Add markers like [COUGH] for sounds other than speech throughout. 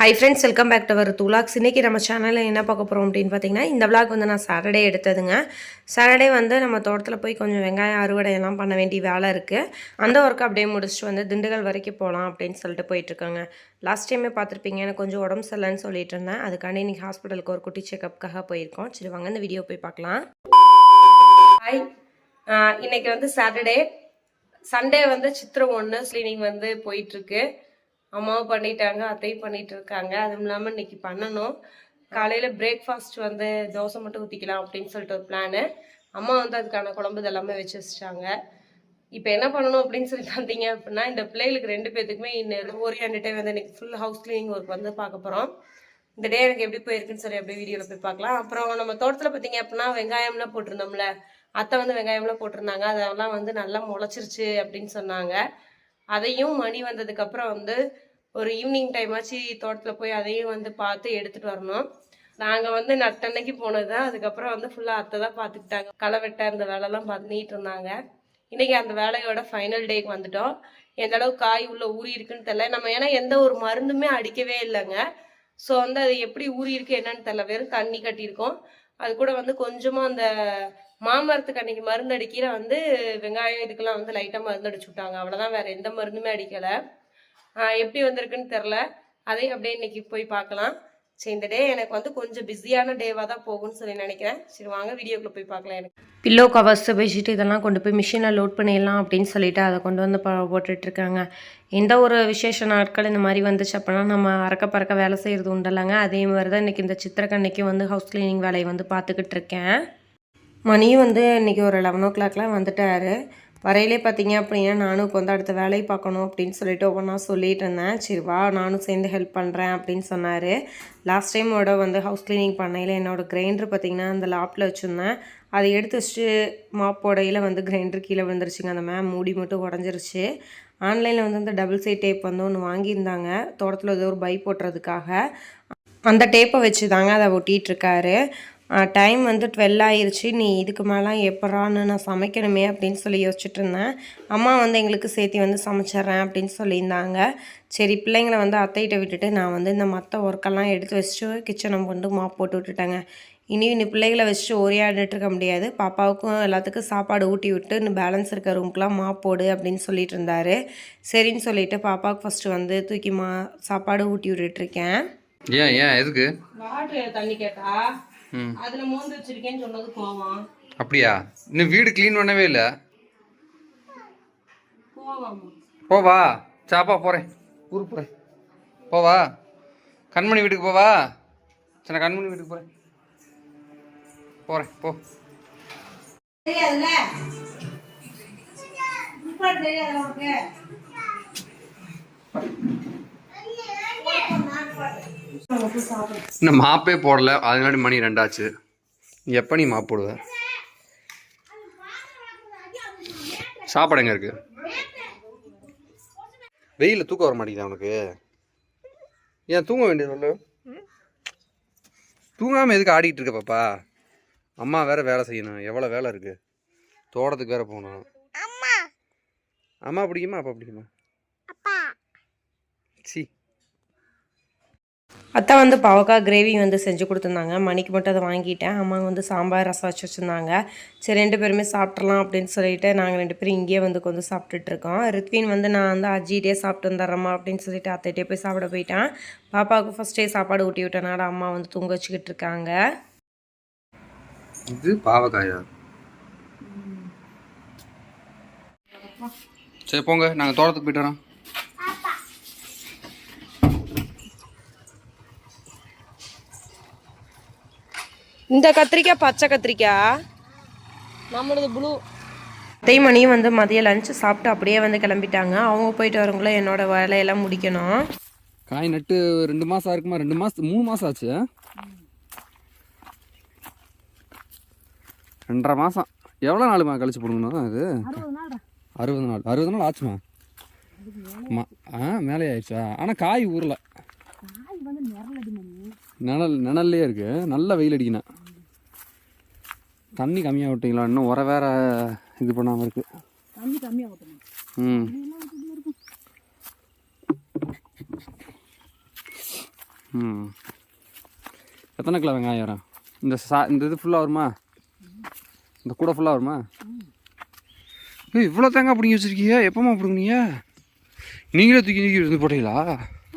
Hi friends welcome back to our துலாக்ஸ் இன்றைக்கி நம்ம சேனலில் என்ன பார்க்க போகிறோம் அப்படின்னு பார்த்தீங்கன்னா இந்த விளாக் வந்து நான் சாட்டர்டே எடுத்ததுங்க. சாட்டர்டே வந்து நம்ம தோட்டத்தில் போய் கொஞ்சம் வெங்காயம் அறுவடை எல்லாம் பண்ண வேண்டிய வேலை இருக்குது அந்த ஒர்க்கை அப்படியே முடிச்சுட்டு வந்து திண்டுக்கல் வரைக்கும் போகலாம் அப்படின்னு சொல்லிட்டு போயிட்டுருக்காங்க. லாஸ்ட் டைமே பார்த்துருப்பீங்க எனக்கு கொஞ்சம் உடம்பு சரியில்லைன்னு சொல்லிட்டு இருந்தேன். அதுக்காண்டி இன்றைக்கி ஹாஸ்பிட்டலுக்கு ஒரு குட்டி செக்கப்புக்காக போயிருக்கோம். சரி வாங்க இந்த வீடியோ போய் பார்க்கலாம். ஹாய் இன்றைக்கி வந்து சாட்டர்டே சண்டே வந்து சித்திரம் ஒன்று ஸ்லீனிங் வந்து போயிட்டுருக்கு. அம்மாவும் பண்ணிட்டாங்க அத்தையும் பண்ணிட்டு இருக்காங்க அதுவும் இல்லாமல் இன்னைக்கு பண்ணணும். காலையில் பிரேக்ஃபாஸ்ட் வந்து தோசை மட்டும் ஊற்றிக்கலாம் அப்படின்னு சொல்லிட்டு ஒரு பிளானு அம்மா வந்து அதுக்கான குழம்பு இதெல்லாமே வச்சு வச்சுட்டாங்க. இப்போ என்ன பண்ணணும் அப்படின்னு சொல்லி பார்த்தீங்க அப்படின்னா இந்த பிள்ளைகளுக்கு ரெண்டு பேத்துக்குமே இன்னும் ஓரியாண்டே வந்து இன்னைக்கு ஃபுல் ஹவுஸ் கிளீனிங் ஒர்க் வந்து பார்க்க போகிறோம் இந்த டே எனக்கு எப்படி போயிருக்குன்னு சொல்லி அப்படியே வீடியோவில் போய் பார்க்கலாம். அப்புறம் நம்ம தோட்டத்தில் பார்த்தீங்க அப்படின்னா வெங்காயம்லாம் போட்டிருந்தோம்ல. அத்தை வந்து வெங்காயம்லாம் போட்டிருந்தாங்க. அதெல்லாம் வந்து நல்லா முளைச்சிருச்சு அப்படின்னு சொன்னாங்க. அதையும் மணி வந்ததுக்கு அப்புறம் வந்து ஒரு ஈவினிங் டைம் ஆச்சு தோட்டத்தில் போய் அதையும் வந்து பார்த்து எடுத்துட்டு வரணும். நாங்கள் வந்து நட்டன்னைக்கு போனது தான் அதுக்கப்புறம் வந்து ஃபுல்லாக அத்தை தான் பார்த்துக்கிட்டாங்க. களை வெட்ட அந்த வேலைலாம் பண்ணிட்டு இருந்தாங்க. இன்றைக்கி அந்த வேலையோட ஃபைனல் டேக்கு வந்துட்டோம். எந்த அளவுக்கு காய் உள்ள ஊறி இருக்குன்னு தெரில நம்ம ஏன்னா எந்த ஒரு மருந்துமே அடிக்கவே இல்லைங்க. ஸோ வந்து அது எப்படி ஊறி இருக்கு என்னன்னு தெரில வெறும் தண்ணி கட்டியிருக்கோம். அது கூட வந்து கொஞ்சமாக அந்த மாமரத்துக்கு அன்னைக்கு மருந்து அடிக்கிற வந்து வெங்காயம் இதுக்கெல்லாம் வந்து லைட்டாக மருந்து அடிச்சு விட்டாங்க. அவ்வளோதான் வேற எந்த மருந்துமே அடிக்கலை. எப்படி வந்திருக்குன்னு தெரில அதையும் அப்படியே இன்னைக்கு போய் பார்க்கலாம். சரி இந்த டே எனக்கு வந்து கொஞ்சம் பிஸியான டேவாக தான் போகும்னு சொல்லி நினைக்கிறேன். சரி வாங்க வீடியோக்குள்ளே போய் பார்க்கலாம் எனக்கு. பில்லோ கவர்ஸ் பெட்ஷீட் இதெல்லாம் கொண்டு போய் மிஷினில் லோட் பண்ணிடலாம் அப்படின்னு சொல்லிட்டு அதை கொண்டு வந்து ப போட்டுட்ருக்காங்க எந்த ஒரு விசேஷ நாட்கள் இந்த மாதிரி வந்துச்சு அப்படின்னா நம்ம அறக்க பறக்க வேலை செய்கிறது உண்டல்லங்க அதே மாதிரி தான் இன்றைக்கி இந்த சித்திரக்கண்ணைக்கு வந்து ஹவுஸ் கிளீனிங் வேலையை வந்து பார்த்துக்கிட்டு இருக்கேன். மணியும் வந்து இன்றைக்கி ஒரு லெவன் ஓ கிளாக்லாம் வந்துட்டாரு. வரையிலே பார்த்தீங்க அப்படின்னா நானும் இப்போ வந்து அடுத்த வேலையை பார்க்கணும் அப்படின்னு சொல்லிட்டு ஒவ்வொன்றா சொல்லிட்டு இருந்தேன். சரி வா நானும் சேர்ந்து ஹெல்ப் பண்ணுறேன் அப்படின்னு சொன்னார். லாஸ்ட் டைமோட வந்து ஹவுஸ் க்ளீனிங் பண்ணையில் என்னோட கிரைண்டர் பார்த்திங்கன்னா அந்த லாப்பில் வச்சுருந்தேன். அதை எடுத்து வச்சுட்டு மாப்போடையில் வந்து கிரைண்டர் கீழே விழுந்துருச்சுங்க. அந்த மேம் மூடி மட்டும் உடஞ்சிருச்சு. ஆன்லைனில் வந்து அந்த டபுள் சைட் டேப் வந்து ஒன்று வாங்கியிருந்தாங்க. தோட்டத்தில் ஏதோ ஒரு பை போட்டுறதுக்காக. அந்த டேப்பை வச்சு தாங்க அதை ஒட்டிகிட்ருக்காரு டைம் வந்து டுவெல் ஆயிருச்சு. நீ இதுக்கு மேலே எப்படான்னு நான் சமைக்கணுமே அப்படின்னு சொல்லி யோசிச்சுட்டு இருந்தேன். அம்மா வந்து எங்களுக்கு சேர்த்து வந்து சமைச்சிட்றேன் அப்படின்னு சொல்லியிருந்தாங்க. சரி பிள்ளைங்களை வந்து அத்தைகிட்ட விட்டுட்டு நான் வந்து இந்த மற்ற ஒர்க்கெல்லாம் எடுத்து வச்சுட்டு கிச்சனை கொண்டு மாப் போட்டு விட்டுட்டேங்க. இனி இந்த பிள்ளைகளை வச்சுட்டு ஓரியாடிட்டு இருக்க முடியாது. பாப்பாவுக்கும் எல்லாத்துக்கும் சாப்பாடு ஊட்டி விட்டு இன்னும் பேலன்ஸ் இருக்க ரூம்க்கெலாம் மாப் போடு அப்படின்னு சொல்லிட்டு இருந்தாரு. சரின்னு சொல்லிட்டு பாப்பாவுக்கு ஃபஸ்ட்டு வந்து தூக்கி மா சாப்பாடு ஊட்டி விட்டுட்ருக்கேன் ஏன் ஏன் எதுக்கு? வாட்டர் தண்ணி கேட்டா? ம் அதுல மோந்து வச்சிருக்கேன்னு சொன்னது கோவம். அப்படியா? இன்னும் வீடு க்ளீன் பண்ணவே இல்லை? போவா. சாப்பா போகிறேன் ஊருக்கு போகிறேன் போவா. கண்மணி வீட்டுக்கு போவா? சரி நான் கண்மணி வீட்டுக்கு போகிறேன் போகிறேன் போ. இன்னும் மாப்பே போடல. அதனாடி மணி ரெண்டாச்சு. எப்போ நீ மாப் போடுவ? சாப்பாடு எங்கே இருக்கு? வெயிலில் தூக்கம் வர மாட்டேங்குதா உனக்கு? ஏன் தூங்க வேண்டியது சொல்லு தூங்காமல் எதுக்கு ஆடிக்கிட்டு இருக்க பாப்பா? அம்மா வேற வேலை செய்யணும். எவ்வளோ வேலை இருக்கு? தோட்டத்துக்கு வேற போகணும். அம்மா. பிடிக்குமா? அப்பா பிடிக்குமா? சி. அத்தை வந்து பாவக்காய் கிரேவி வந்து செஞ்சு கொடுத்துருந்தாங்க. மணிக்கு மட்டும் அதை வாங்கிட்டேன். அம்மா வந்து சாம்பார் ரசம் வச்சு வச்சுருந்தாங்க. சரி ரெண்டு பேருமே சாப்பிட்றலாம் அப்படின்னு சொல்லிட்டு நாங்கள் ரெண்டு பேரும் இங்கேயே வந்து கொஞ்சம் சாப்பிட்டுட்டு இருக்கோம். ரித்வின் வந்து நான் வந்து அஜிட்டே சாப்பிட்டு வந்துடுறேம்மா அப்படின்னு சொல்லிட்டு அத்தைகிட்டே போய் சாப்பிட போயிட்டான். பாப்பாவுக்கு ஃபஸ்ட்டே சாப்பாடு ஊட்டி விட்டனால அம்மா வந்து தூங்க வச்சுக்கிட்டு இருக்காங்க. இது பாவக்காயா? சரி போங்க. நாங்கள் தோட்டத்துக்கு போயிட்டு வரோம். இந்த கத்திரிக்காய் பச்சை கத்திரிக்காய். நம்மளது ப்ளூ மணியும் வந்து மதியம் லஞ்சு சாப்பிட்டு அப்படியே வந்து கிளம்பிட்டாங்க. அவங்க போயிட்டு வரவங்கள என்னோட வேலையெல்லாம் முடிக்கணும். காய் நட்டு ரெண்டு மாதம் இருக்குமா ரெண்டு மாதம் மூணு மாதம் ஆச்சு. ரெண்டரை மாதம் எவ்வளோ நாளுமா கழிச்சு போடணும் அது அறுபது நாள். அறுபது நாள் ஆச்சுமா? ஆ மேலே ஆயிடுச்சா? ஆனால் காய் ஊறல. நிழல் நிழல்லே இருக்கு. நல்ல வெயில் அடிக்கணும் தண்ணி கம்மியாக விட்டீங்களா? இன்னும் உர வேற இது பண்ணாமல் இருக்கு. தண்ணி கம்மியாக ஊற்றணும் ம். ம். எத்தனை கிலோ வெங்காயம் வரும்? இந்த சா இந்த இது ஃபுல்லாக வருமா? இந்த கூடை ஃபுல்லாக வருமா? இவ்வளோ தேங்காய் பிடிங்கி வச்சுருக்கீங்க எப்போம்மா பிடுங்குனீங்க? நீங்களே தூக்கி தூக்கி இருந்து போட்டீங்களா?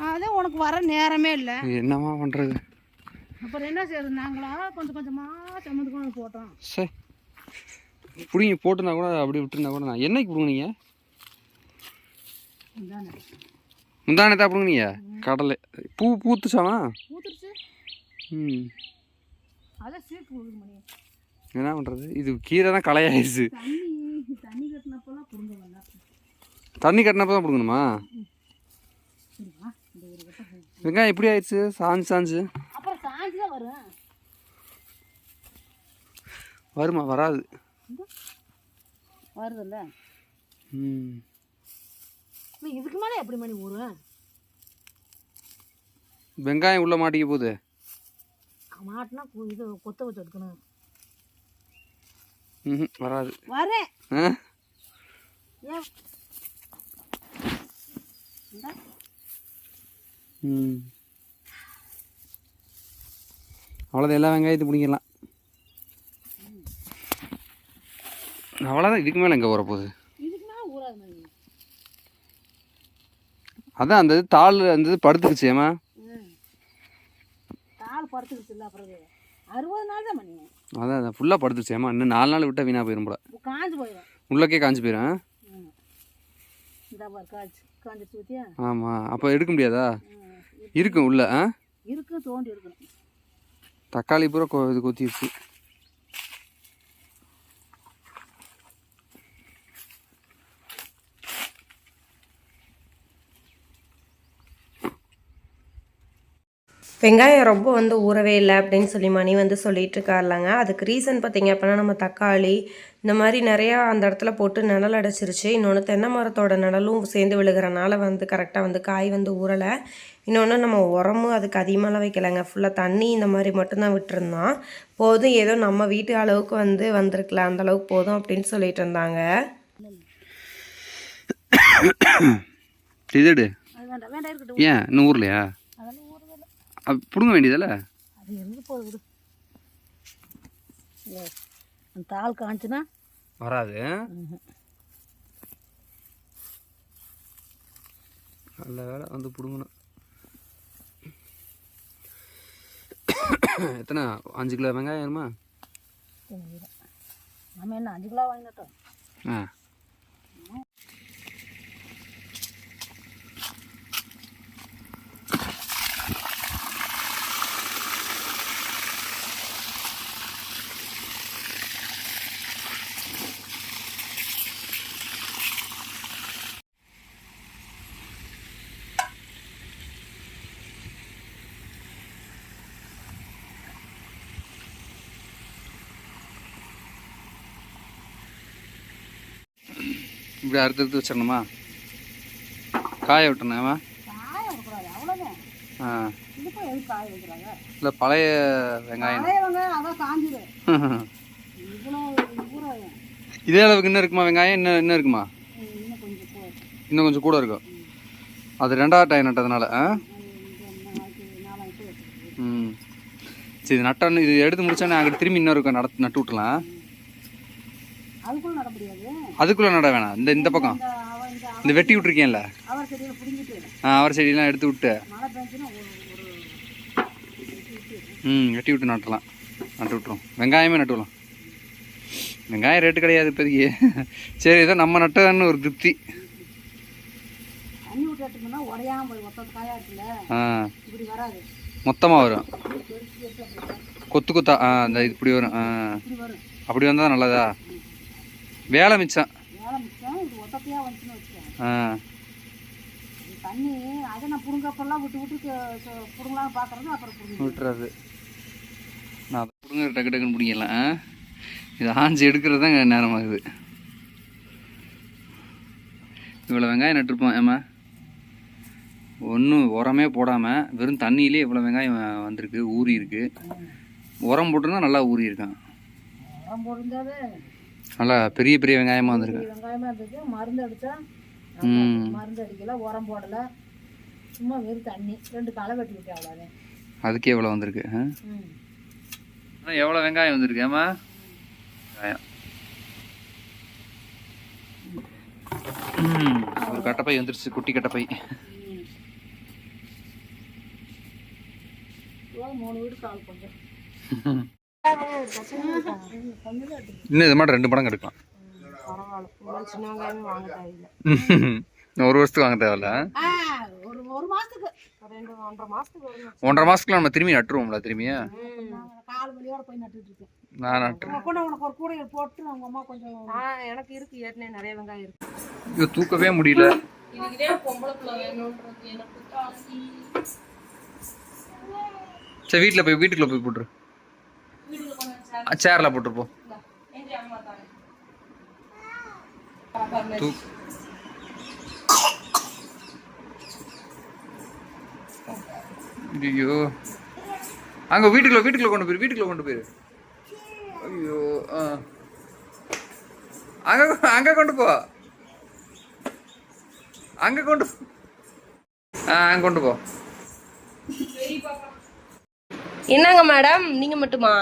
அதான் உனக்கு வர நேரமே இல்லை. என்னம்மா பண்ணுறது அப்புறம் என்ன செய்யறது? நாங்களா கொஞ்சம் கொஞ்சமாக சம்மந்து கொண்டு போட்டோம். சே. பிடிங்கி போட்டுனா கூட அப்படி விட்டுருந்தா கூட நான் என்னைக்கு பிடுங்குனீங்க? முந்தானே. தான் பிடுங்குனீங்க? கடலை. பூ பூத்துச்சாமா? ம். என்ன பண்ணுறது இது கீரை தான் களையாயிருச்சு தண்ணி கட்டினப்ப தான் பிடுங்கணுமா. வெங்காயம் எப்படி ஆயிடுச்சு. சாஞ்சு சாஞ்சு. வரும். வருமா? வராது. வருதுல்ல? ம். நீ இதுக்கு மேலே எப்படி மணி ஊறும்? வெங்காயம் உள்ள மாட்டிக்க போகுது. மாட்டினா இது கொத்த வச்சு எடுக்கணும். ம் வராது. வரேன். ம். அவ்வளோதான் எல்லா வெங்காயத்தை பிடிங்கிடலாம். அவ்வளோதான் இதுக்கு மேலே எங்கே மணி. அதான் அந்த இது தாள் அந்த இது படுத்துக்குச்சு ஏமா ம். தாள் படுத்துக்கிச்சு இல்லை அப்புறம் இது. அறுபது நாள் தான் மணி. அதான் அதான் ஃபுல்லாக படுத்துச்சு ஏமா இன்னும் நாலு நாள் விட்டால் வீணாக போயிடும் போல. காஞ்சு போயிடும் உள்ளக்கே காஞ்சி போயிடும் ஆமாம் அப்போ எடுக்க முடியாதா? இருக்கும் உள்ள ஆ? இருக்கு தோண்டி எடுக்கணும். தக்காளி பூரா கொ இது கொத்திடுச்சு வெங்காயம் ரொம்ப வந்து ஊறவே இல்லை அப்படின்னு சொல்லி மணி வந்து சொல்லிட்டு இருக்காருலங்க அதுக்கு ரீசன் பார்த்தீங்க அப்படின்னா நம்ம தக்காளி இந்த மாதிரி நிறையா அந்த இடத்துல போட்டு நிழல் அடைச்சிருச்சு. இன்னொன்று தென்னை மரத்தோட நிழலும் சேர்ந்து விழுகிறனால வந்து கரெக்டாக வந்து காய் வந்து ஊறலை. இன்னொன்று நம்ம உரமும் அதுக்கு அதிகமாகலாம் வைக்கலைங்க. ஃபுல்லாக தண்ணி இந்த மாதிரி மட்டும்தான் விட்டுருந்தோம். போதும் ஏதோ நம்ம வீட்டு அளவுக்கு வந்து வந்திருக்கல. அந்த அளவுக்கு போதும் அப்படின்னு சொல்லிட்டு இருந்தாங்க. இருக்கட்டும். ஏன்? இன்னும் ஊர்லையா பிடுங்க வேண்டியதில்ல? அந்த தாள் காஞ்சுனா? வராது. நல்ல வேலை வந்து பிடுங்கணும். எத்தனை? அஞ்சு கிலோ வெங்காயம் வருமா நம்ம என்ன அஞ்சு கிலோ வாங்கிட்டோம் ஆ. இப்படி அறுத்து அறுத்து வச்சிடணுமா? காய விட்டணுமா ஆ. இல்லை பழைய வெங்காயம். இதே அளவுக்கு இன்னும் இருக்குமா வெங்காயம்? இன்னும் இன்னும் இருக்குமா? இன்னும் கொஞ்சம் கூட இருக்கும் அது ரெண்டாவது டைம் நட்டதுனால ஆ? ம் சரி இது நட்டோன்னு இது எடுத்து முடிச்சோன்னே அங்கிட்டு திரும்பி இன்னொரு நட நட்டு விட்டலாம் அதுக்குள்ள நட முடியாது. அதுக்குள்ளே நட வேணாம் இந்த இந்த பக்கம். இந்த வெட்டி பிடிங்கிட்டு ஆ அவர் செடியெல்லாம் எடுத்து விட்டு. ம் வெட்டி விட்டு நட்டலாம். நட்டு விட்ருவோம் வெங்காயமே நட்டு விடலாம். வெங்காயம் ரேட்டு கிடையாது இப்போதைக்கு. சரி ஏதோ நம்ம நட்டதுன்னு ஒரு திருப்தி. மொத்தமாக வரும். கொத்து கொத்தா ஆ இந்த இப்படி வரும் ஆ. இப்படி வரும். அப்படி வந்தால் நல்லதா? வேலை மிச்சம். வேலை மிச்சம் இது ஒத்தத்தையா வந்துச்சுன்னு வச்சுக்கேன் ஆ. இது தண்ணி அதை நான் புடுங்கப்பெல்லாம் விட்டு விட்டு க- ச- புடுங்கலாம்னு பார்க்கறது அப்புறம் புடுங்க விட்டுறாது. நான் அதை பிடுங்க டக்கு டக்குன்னு பிடிங்கலாம்? இது ஆஞ்சி எடுக்கிறது தான் நேரமாகுது. இவ்வளோ வெங்காயம் நட்டுருப்போம் ஏமா ஒன்றும் உரமே போடாமல் வெறும் தண்ணியிலே இவ்வளோ வெங்காயம் வந்திருக்கு ஊறி இருக்கு உரம் போட்டிருந்தா நல்லா ஊறி இருக்கான் உரம் நல்லா பெரிய பெரிய வெங்காயமாக வந்திருக்கு? வெங்காயமா இருந்துச்சு மருந்து ம். மருந்து அடிக்கல உரம் போடல. சும்மா வெறும் தண்ணி. ரெண்டு களை வெட்டி விட்டேன் அவ்வளோதான் அதுக்கே எவ்வளோ வந்திருக்கு ஆ? எவ்வளோ வெங்காயம் வந்திருக்கு ஏமா வெங்காயம். ம், ஒரு கட்டப்பை வந்துருச்சு குட்டி கட்டப்பை. மூணு வீடு கால் கொஞ்சம். [LAUGHS] இன்னும் இது மாதிரி ரெண்டு மடங்கு எடுக்கலாம் ஒரு வருஷத்துக்கு வாங்க தேவையில்ல. ஆ ஒரு ஒரு மாதத்துக்கு ரெண்டு ஒன்றரை மாசத்துக்குள்ள நம்ம திரும்பி நட்டுருவோம்ல திரும்பியா நான் நட்டுறேன். உங்க கூட உனக்கு ஒரு கூடைகள் போட்டு அவங்க அம்மா கொஞ்சம் ஆ எனக்கு இருக்கு ஏற்கனவே நிறைய வெங்காயம் இருக்கு. இது தூக்கவே முடியல. சரி வீட்டில் போய் வீட்டுக்குள்ள போய் போட்டுரு. சேரில் போட்டுருப்போம். ஐயோ அங்க வீட்டுக்குள்ள வீட்டுக்குள்ள கொண்டு போயிரு வீட்டுக்குள்ள கொண்டு போயிரு. ஐயோ ஆ. அங்க அங்க கொண்டு போ. அங்க கொண்டு ஆ அங்க கொண்டு போ. என்னங்க மேடம்? நீங்க மட்டுமா?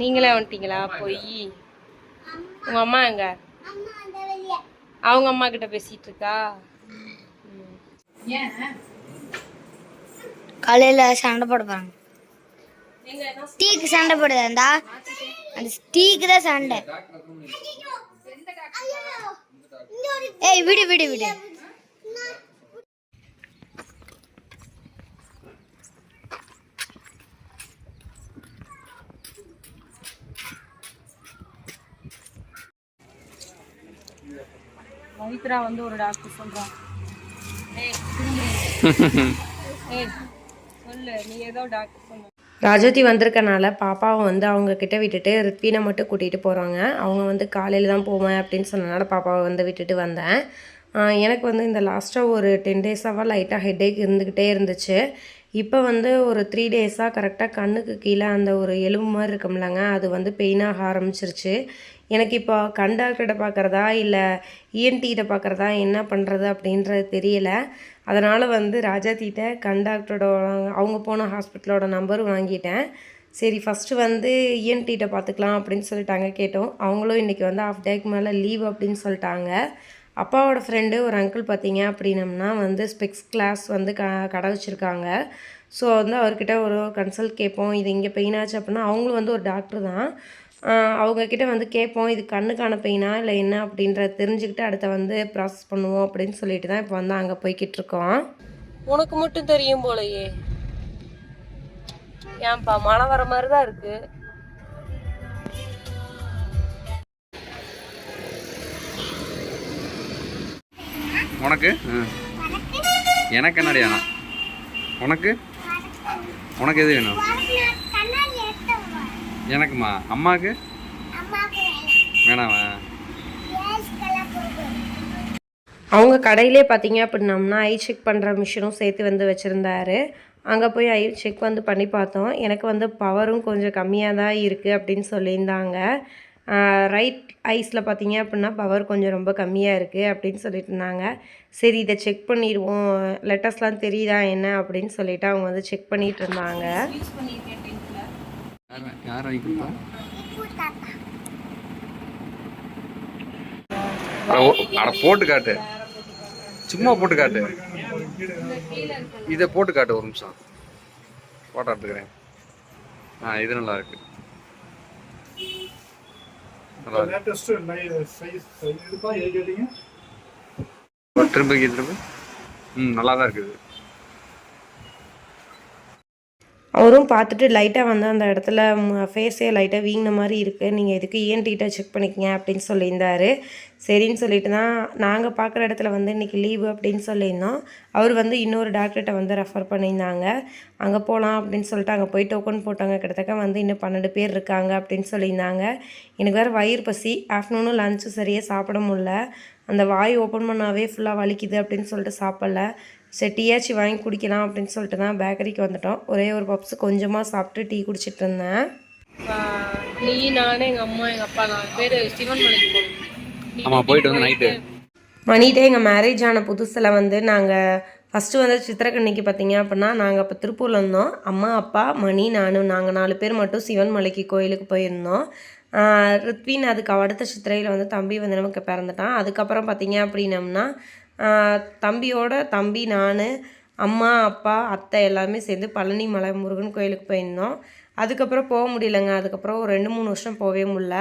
நீங்களே வந்துட்டீங்களா? போய். உங்க அம்மா எங்க? அவங்க அம்மா கிட்ட பேசிட்டு இருக்கா? காலையில சண்டை போட போறாங்க. டீக்கு சண்டை போடுதாண்டா? அந்த டீக்கு தான் சண்டை. ஏய் விடு விடு விடு. பவித்ரா வந்து ஒரு டாக்டர் சொல்றான். [LAUGHS] ஏய் சொல்லு நீ ஏதோ டாக்டர் சொன்ன. ராஜதி வந்திருக்கனால பாப்பாவை வந்து அவங்க கிட்ட விட்டுட்டு ரித்வீனை மட்டும் கூட்டிகிட்டு போகிறாங்க அவங்க வந்து காலையில் தான் போவேன் அப்படின்னு சொன்னனால பாப்பாவை வந்து விட்டுட்டு வந்தேன். எனக்கு வந்து இந்த லாஸ்ட்டாக ஒரு டென் டேஸாக லைட்டாக ஹெட்டேக் இருந்துக்கிட்டே இருந்துச்சு. இப்போ வந்து ஒரு த்ரீ டேஸாக கரெக்டாக கண்ணுக்கு கீழே அந்த ஒரு எலும்பு மாதிரி இருக்கும்லங்க அது வந்து பெயினாக ஆரம்பிச்சிருச்சு. எனக்கு இப்போ கண் டாக்டர்கிட்ட பார்க்குறதா இல்லை இஎன்டிகிட்ட பார்க்குறதா என்ன பண்ணுறது அப்படின்றது தெரியல. அதனால் வந்து ராஜாத்திட்ட கண் டாக்டரோட அவங்க போன ஹாஸ்பிட்டலோட நம்பர் வாங்கிட்டேன். சரி ஃபஸ்ட்டு வந்து இஎன்டிகிட்ட பார்த்துக்கலாம் அப்படின்னு சொல்லிட்டாங்க கேட்டோம். அவங்களும் இன்றைக்கி வந்து ஆஃப் டேக்கு மேலே லீவ் அப்படின்னு சொல்லிட்டாங்க. அப்பாவோட ஃப்ரெண்டு ஒரு அங்கிள் பார்த்தீங்க அப்படின்னம்னா வந்து ஸ்பெக்ஸ் கிளாஸ் வந்து க கடை வச்சுருக்காங்க. ஸோ வந்து அவர்கிட்ட ஒரு கன்சல்ட் கேட்போம். இது இங்கே பெயின் ஆச்சு அப்படின்னா அவங்களும் வந்து ஒரு டாக்டர் தான். அவங்கக்கிட்ட வந்து கேட்போம் இது கண்ணுக்கான பெயினா இல்லை என்ன அப்படின்றத தெரிஞ்சுக்கிட்டு அடுத்த வந்து ப்ராசஸ் பண்ணுவோம் அப்படின்னு சொல்லிட்டு தான் இப்போ வந்து அங்கே போய்கிட்டு இருக்கோம். உனக்கு மட்டும் தெரியும் போலயே. ஏன்பா மழை வர மாதிரி தான் இருக்கு. உனக்கு. எனக்கு என்னடி ஆனா உனக்கு? உனக்கு எது வேணும்? எனக்குமா? அம்மாவுக்கு வேணாமா. அவங்க கடையிலே பார்த்தீங்க அப்படின்னம்னா ஐ செக் பண்ணுற மிஷினும் சேர்த்து வந்து வச்சுருந்தாரு. அங்கே போய் ஐ செக் வந்து பண்ணி பார்த்தோம். எனக்கு வந்து பவரும் கொஞ்சம் கம்மியாக தான் இருக்குது அப்படின்னு சொல்லியிருந்தாங்க. ரைட் ஐஸில் பார்த்தீங்க அப்படின்னா பவர் கொஞ்சம் ரொம்ப கம்மியாக இருக்குது அப்படின்னு சொல்லிட்டு இருந்தாங்க. சரி இதை செக் பண்ணிடுவோம். லெட்டர்ஸ்லாம் தெரியுதா என்ன அப்படின்னு சொல்லிட்டு அவங்க வந்து செக் பண்ணிட்டு இருந்தாங்க. யார் வாங்கி கொடுத்தா? அட, போட்டு காட்டு. சும்மா போட்டு காட்டு. இதை போட்டு காட்டு ஒரு நிமிஷம். போட்டோ எடுத்துக்கிறேன் ஆ இது நல்லா இருக்கு. திரும்ப திரும்ப. ம் நல்லா தான் இருக்குது. அவரும் பார்த்துட்டு லைட்டாக வந்து அந்த இடத்துல ஃபேஸே லைட்டாக வீங்கின மாதிரி இருக்குது நீங்கள் இதுக்கு இஎன்டிகிட்ட செக் பண்ணிக்கங்க அப்படின்னு சொல்லியிருந்தாரு. சரின்னு சொல்லிட்டு தான் நாங்கள் பார்க்குற இடத்துல வந்து இன்றைக்கி லீவு அப்படின்னு சொல்லியிருந்தோம். அவர் வந்து இன்னொரு டாக்டர்கிட்ட வந்து ரெஃபர் பண்ணியிருந்தாங்க. அங்கே போகலாம் அப்படின்னு சொல்லிட்டு அங்கே போய் டோக்கன் போட்டாங்க கிட்டத்தட்ட வந்து இன்னும் பன்னெண்டு பேர் இருக்காங்க அப்படின்னு சொல்லியிருந்தாங்க. எனக்கு வேறு வயிறு பசி ஆஃப்டர்நூனும் லன்ச்சும் சரியாக சாப்பிட முடியல. அந்த வாய் ஓப்பன் பண்ணாவே ஃபுல்லாக வலிக்குது அப்படின்னு சொல்லிட்டு சாப்பிடல. சரி டீயாச்சி வாங்கி குடிக்கலாம் அப்படின்னு சொல்லிட்டு தான் பேக்கரிக்கு வந்துட்டோம். ஒரே ஒரு பப்ஸ் கொஞ்சமாக சாப்பிட்டு டீ குடிச்சிட்டு இருந்தேன். நீ நானே எங்கள் அம்மா எங்கள் அப்பா நாலு பேர் சிவன் மலைக்கு போகணும் ஆமாம் போயிட்டு வந்து நைட்டு மணிட்டே எங்கள் மேரேஜ் ஆன புதுசில் வந்து நாங்கள் ஃபஸ்ட்டு வந்து சித்திரக்கண்ணிக்கு பார்த்தீங்க அப்படின்னா நாங்கள் அப்போ திருப்பூரில் இருந்தோம். அம்மா அப்பா மணி நானும் நாங்கள் நாலு பேர் மட்டும் சிவன் மலைக்கு கோயிலுக்கு போயிருந்தோம். ரித்வின் அதுக்கு அடுத்த சித்திரையில் வந்து தம்பி வந்து நமக்கு பிறந்துட்டான். அதுக்கப்புறம் பார்த்தீங்க அப்படின்னம்னா தம்பியோட தம்பி நான் அம்மா அப்பா அத்தை எல்லாருமே சேர்ந்து பழனி மலை முருகன் கோயிலுக்கு போயிருந்தோம். அதுக்கப்புறம் போக முடியலங்க. அதுக்கப்புறம் ஒரு ரெண்டு மூணு வருஷம் போகவே முடியல.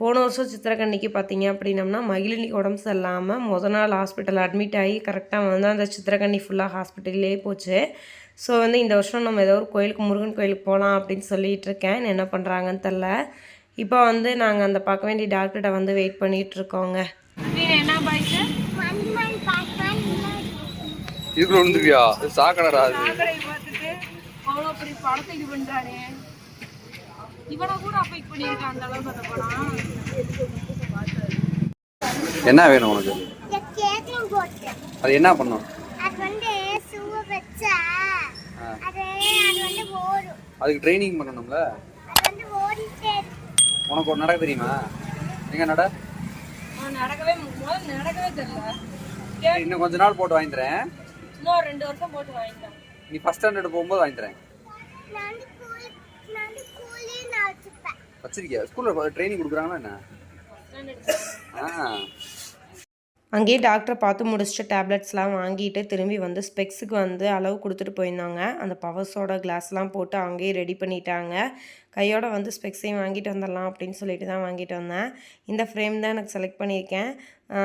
போன வருஷம் சித்திரக்கண்ணிக்கு பார்த்தீங்க அப்படின்னம்னா மகிழினிக்கு உடம்பு சரியில்லாமல் முத நாள் ஹாஸ்பிட்டல் அட்மிட் ஆகி கரெக்டாக வந்து அந்த சித்திரக்கண்ணி ஃபுல்லாக ஹாஸ்பிட்டல்லே போச்சு. ஸோ வந்து இந்த வருஷம் நம்ம ஏதோ ஒரு கோயிலுக்கு முருகன் கோயிலுக்கு போகலாம் அப்படின்னு சொல்லிகிட்டு இருக்கேன். என்ன பண்ணுறாங்கன்னு தெரில இப்போ வந்து நாங்கள் அந்த பார்க்க வேண்டிய டாக்டர்கிட்ட வந்து வெயிட் பண்ணிகிட்ருக்கோங்க பண்ணிட்டு இருக்கோங்க இதுக்குள்ள விழுந்துருக்கியா சாக்கடடா அது. அவ்வளோ பெரிய படத்தை இது பண்ணுறானே இவனை கூட அப்போ இப்போ பண்ணியிருக்கான் அந்த அளவுக்கு அந்த படம். என்ன வேணும் உனக்கு? அது என்ன பண்ணும்? அது வந்து சூவை வச்சா அது அது வந்து ஓடும் அதுக்கு ட்ரைனிங் பண்ணணும்ல? அது வந்து ஓடிட்டே இருக்கும். உனக்கு ஒரு நடக்க தெரியுமா? எங்க நட? நடக்கவே முதல்ல நடக்கவே தெரியல. இன்னும் கொஞ்ச நாள் போட்டு வாங்கி தரேன் இன்னும் ரெண்டு வருஷம் போட்டு வாங்கிட்டேன் நீ ஃபர்ஸ்ட் ஸ்டாண்டர்ட் போகும்போது வாங்கி தரேன் நான் வந்து கூலி நான் வந்து கூலி நான் வச்சுப்பேன். வச்சிருக்கியா? ஸ்கூல்ல ட்ரைனிங் கொடுக்குறாங்களா என்ன? ஆ. அங்கேயே டாக்டரை பார்த்து முடிச்சுட்டு டேப்லெட்ஸ்லாம் வாங்கிட்டு திரும்பி வந்து ஸ்பெக்ஸுக்கு வந்து அளவு கொடுத்துட்டு போயிருந்தாங்க. அந்த பவர்ஸோட கிளாஸ்லாம் போட்டு அங்கேயே ரெடி பண்ணிட்டாங்க. கையோட வந்து ஸ்பெக்ஸையும் வாங்கிட்டு வந்துடலாம் அப்படின்னு சொல்லிட்டு தான் வாங்கிட்டு வந்தேன். இந்த ஃப்ரேம் தான் எனக்கு செலக்ட் பண்ணியிருக்கேன்.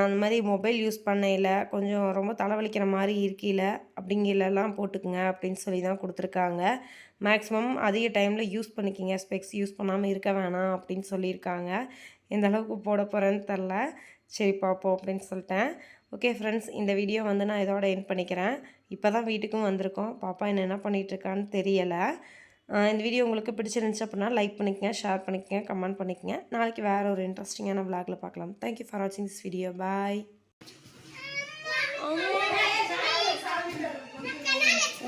அந்த மாதிரி மொபைல் யூஸ் பண்ணையில் கொஞ்சம் ரொம்ப தலைவலிக்கிற மாதிரி இருக்கையில் அப்படிங்கிலலாம் போட்டுக்குங்க அப்படின்னு சொல்லி தான் கொடுத்துருக்காங்க. மேக்ஸிமம் அதிக டைமில் யூஸ் பண்ணிக்கிங்க. ஸ்பெக்ஸ் யூஸ் பண்ணாமல் இருக்க வேணாம் அப்படின்னு சொல்லியிருக்காங்க. எந்த அளவுக்கு போட போகிறேன்னு தெரில சரி பார்ப்போம் அப்படின்னு சொல்லிட்டேன். ஓகே ஃப்ரெண்ட்ஸ் இந்த வீடியோ வந்து நான் இதோட என் பண்ணிக்கிறேன். இப்போ தான் வீட்டுக்கும் வந்திருக்கோம். பாப்பா என்ன என்ன பண்ணிகிட்ருக்கான்னு தெரியலை. இந்த வீடியோ உங்களுக்கு பிடிச்சிருந்துச்சு அப்படின்னா லைக் பண்ணிக்கங்க ஷேர் பண்ணிக்கங்க கமெண்ட் பண்ணிக்கங்க. நாளைக்கு வேறு ஒரு இன்ட்ரெஸ்டிங்கான விளாகில் பார்க்கலாம். தேங்க்யூ ஃபார் வாட்சிங் திஸ் வீடியோ பாய்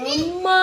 அம்மா.